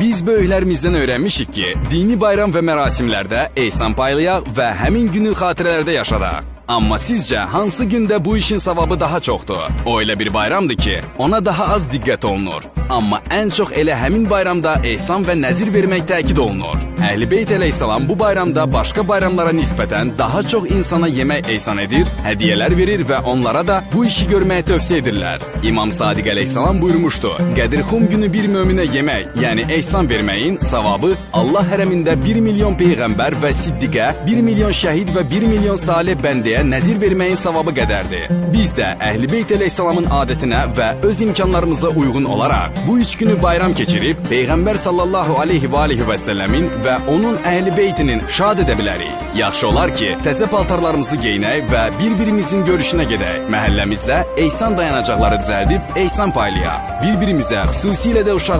Biz böyüklərimizdən öyrənmişik ki, dini bayram və mərasimlərdə ehsan paylayaq və həmin günü xatirələrdə yaşadaq. Amma sizcə hansı gündə bu işin savabı daha çoxdur? O elə bir bayramdır ki, ona daha az diqqət olunur. Amma ən çox elə həmin bayramda ehsan və nəzir vermək təkid olunur. Əhl-i əleyhissalam bu bayramda başqa bayramlara nisbətən daha çox insana yemək ehsan edir, hədiyyələr verir və onlara da bu işi görməyi tövsiyə edirlər. İmam Sadiq əleyhissalam buyurmuşdu: Qədirxum günü bir möminə yemək, yəni ehsan verməyin savabı Allah hərəmində 1 milyon peyğəmbər və siddiqə, 1 milyon şəhid və 1 milyon salih bəndəyə nəzir verməyin savabı qədərdir. Biz də Əhl-i Beyt əleyhissalamın adətinə və öz imkanlarımıza uyğun olaraq bu üç günü bayram keçirib Peyğəmbər sallallahu aleyhi və aleyhi və səlləmin və onun Əhl-i Beytinin şad edə bilərik. Yaxşı olar ki, təzə paltarlarımızı geyinək və bir-birimizin görüşünə gedək. Məhəlləmizdə ehsan dayanacaqları düzəldib ehsan paylayaq. Bir-birimizə, xüsusilə də uşaqlara